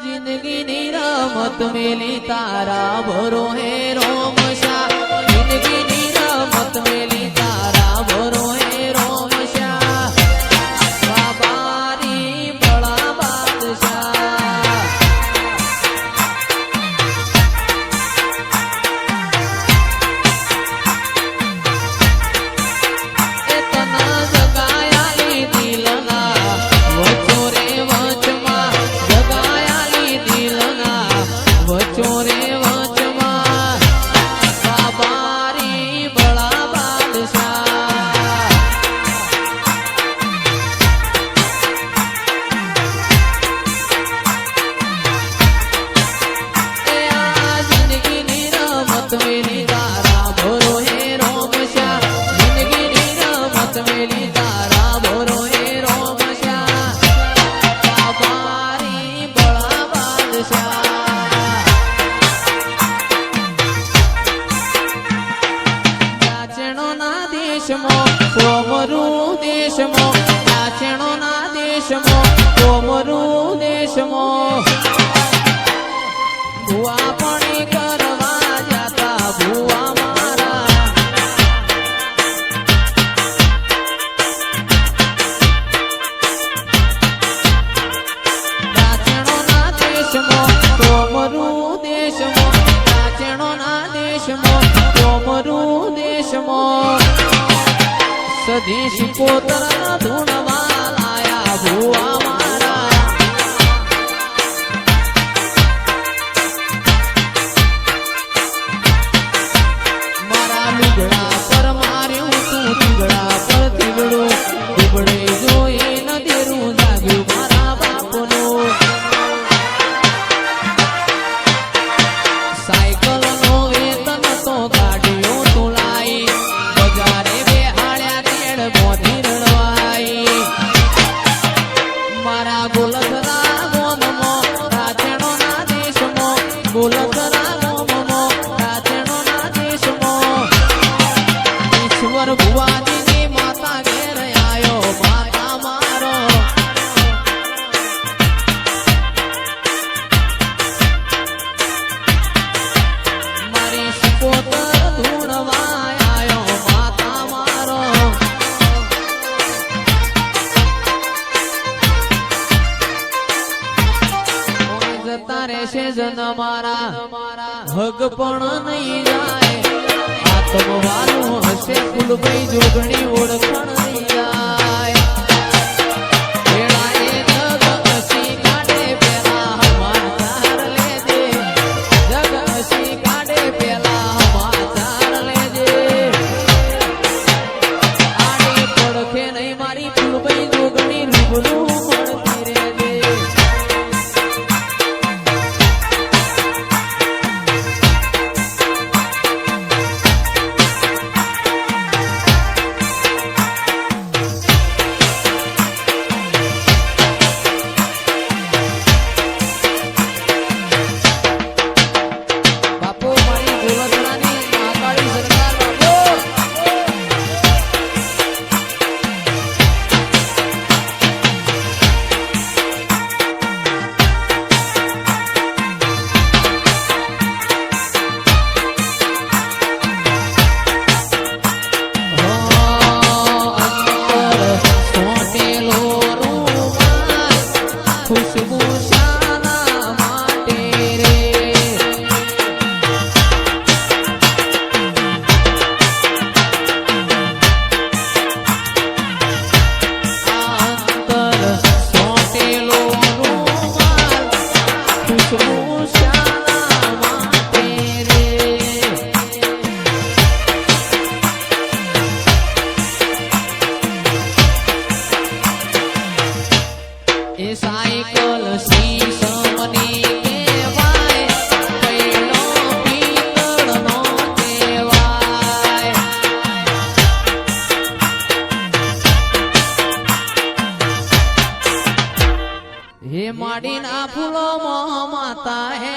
જિંદગીની રમત મેલી તારા ભરો હે રોમ મારા બોરોએ જન મારા હગ પણ નહીં જાય આત્મવાલું હશે ફૂલભાઈ જોગણી ઓળખણ નહીં જાય মারি না ফুল মমতা হে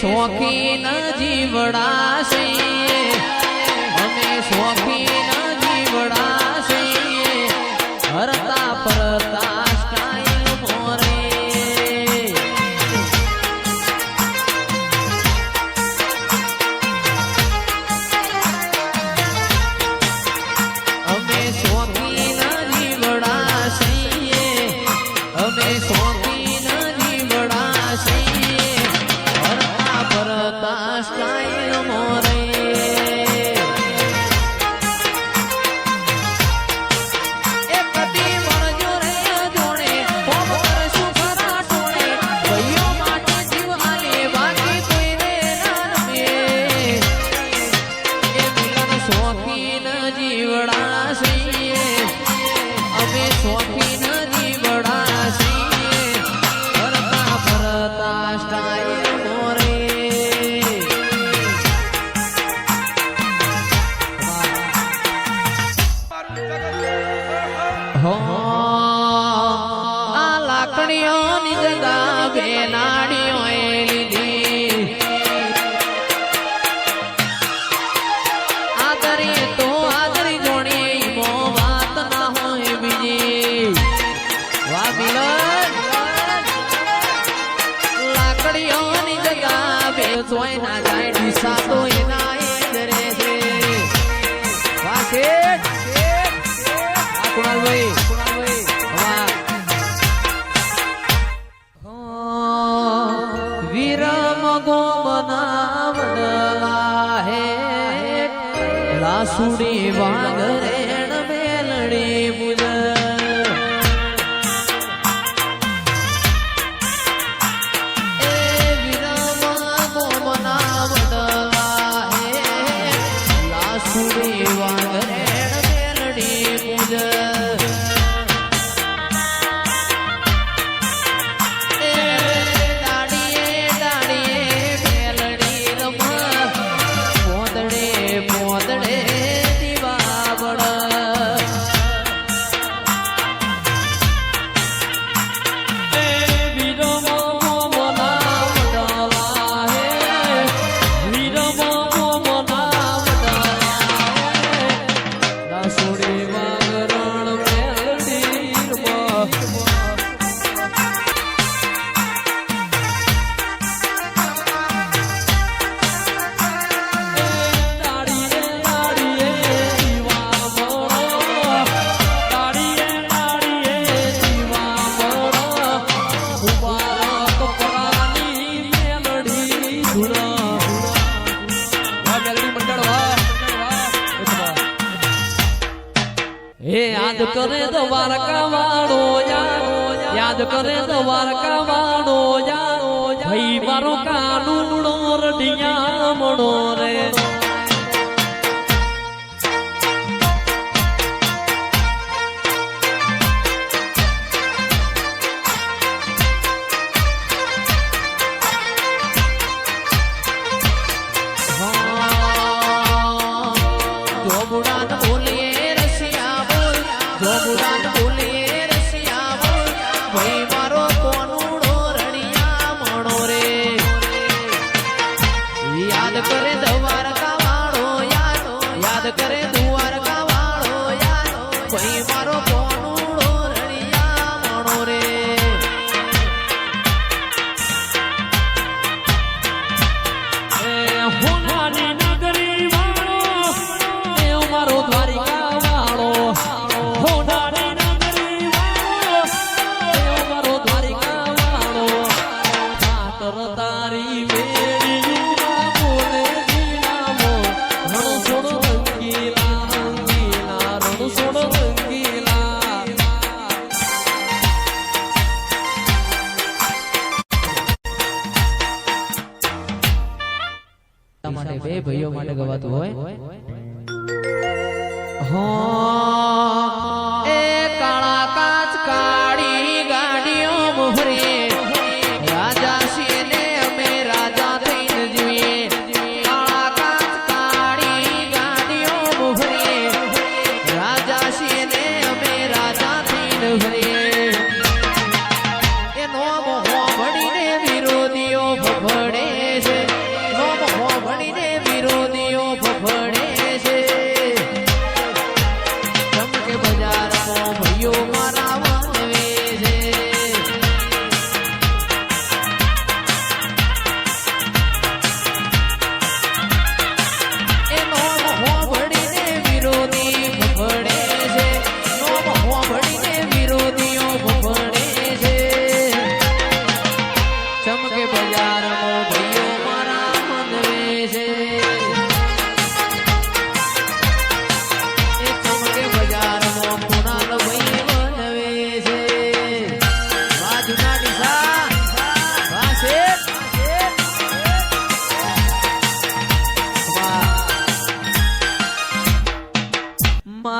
શોખીન જીવડાશે. અમે શોખીન આપણી જગા બેનાડી હોય સુડી વાગ યાદ કરે તો વારકા વાળો યાદ કરે તો વારકા વાળો ભાઈ મારો કાનૂનો રઢિયા મણો રે. બે ભાઈઓ માટે ગવાતું હોય. હો.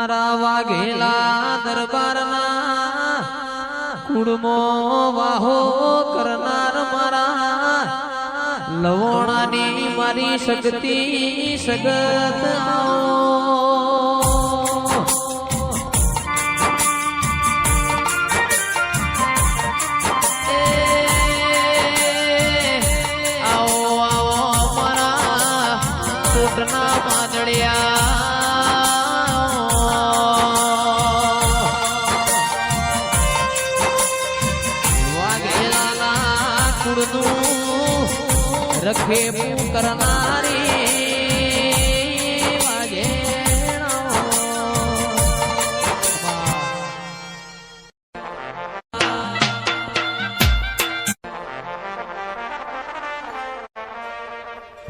મારા વાઘેલા દરબારના કુડમો વાહો કરનાર મારા લવણાની મારી શક્તિ સગત આવો. આવો આવો મારા કુટના પાંદડિયા ખેપું કરનારી વાજે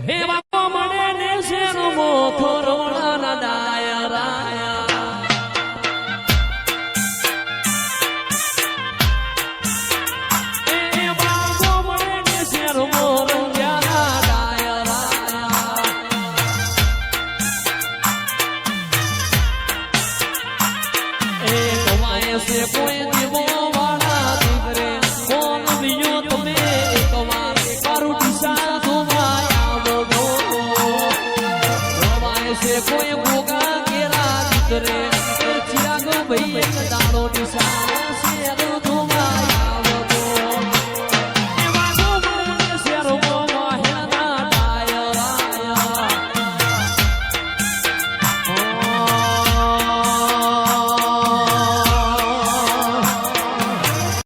હે